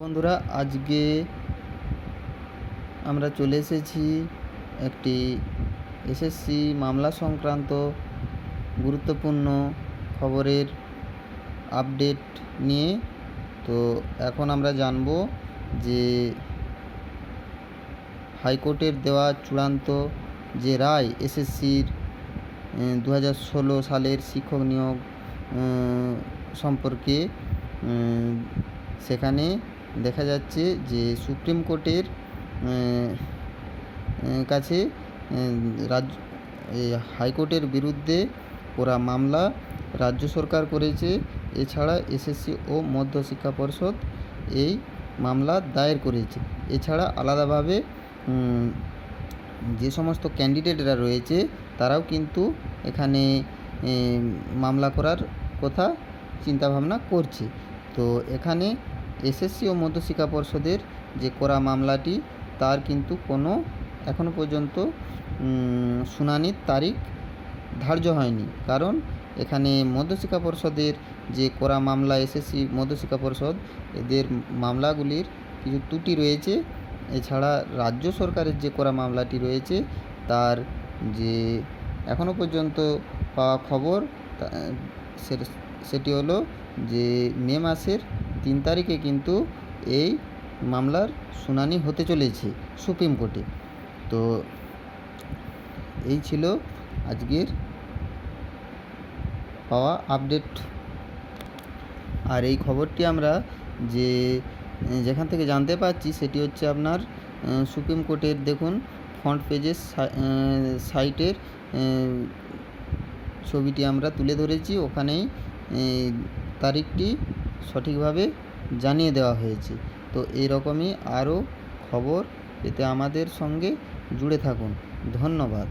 বন্ধুরা, আজকে আমরা চলে এসেছি একটি এসএসসি মামলা সংক্রান্ত গুরুত্বপূর্ণ খবরের আপডেট নিয়ে। তো এখন আমরা জানব যে হাইকোর্টের দেওয়া চূড়ান্ত যে রায় এসএসসির দু হাজার ষোলো সালের শিক্ষক নিয়োগ সম্পর্কে সেখানে দেখা যাচ্ছে যে সুপ্রিম কোর্টের কাছে রাজ্য হাইকোর্টের বিরুদ্ধে ওরা মামলা রাজ্য সরকার করেছে। এছাড়া এসএসসি ও মধ্যশিক্ষা পর্ষদ এই মামলা দায়ের করেছে। এছাড়া আলাদাভাবে যে সমস্ত ক্যান্ডিডেটরা রয়েছে তারাও কিন্তু এখানে মামলা করার কথা চিন্তাভাবনা করছে। তো এখানে এসএসসি ও মধ্যশিক্ষা পর্ষদের যে করা মামলাটি, তার কিন্তু কোনো এখনও পর্যন্ত শুনানির তারিখ ধার্য হয়নি। কারণ এখানে মধ্যশিক্ষা পর্ষদের যে করা মামলা, এসএসসি মধ্যশিক্ষা পর্ষদ, এদের মামলাগুলির কিছু ত্রুটি রয়েছে। এছাড়া রাজ্য সরকারের যে করা মামলাটি রয়েছে, তার যে এখনও পর্যন্ত পাওয়া খবর সেটি হলো যে মে মাসের তিন তারিখে কিন্তু এই মামলার শুনানি হতে চলেছে সুপ্রিম কোর্টে। তো এই ছিল আজকের পাওয়া আপডেট। আর এই খবরটি আমরা যে, যেখান থেকে জানতে পারছি সেটি হচ্ছে আপনার সুপ্রিম কোর্টের দেখুন ফ্রন্ট পেজের সাইটের ছবিটি আমরা তুলে ধরেছি। ওখানেই তারিখটি সঠিকভাবে জানিয়ে দেওয়া হয়েছে। তো এরকমই আরও খবর পেতে আমাদের সঙ্গে জুড়ে থাকুন। ধন্যবাদ।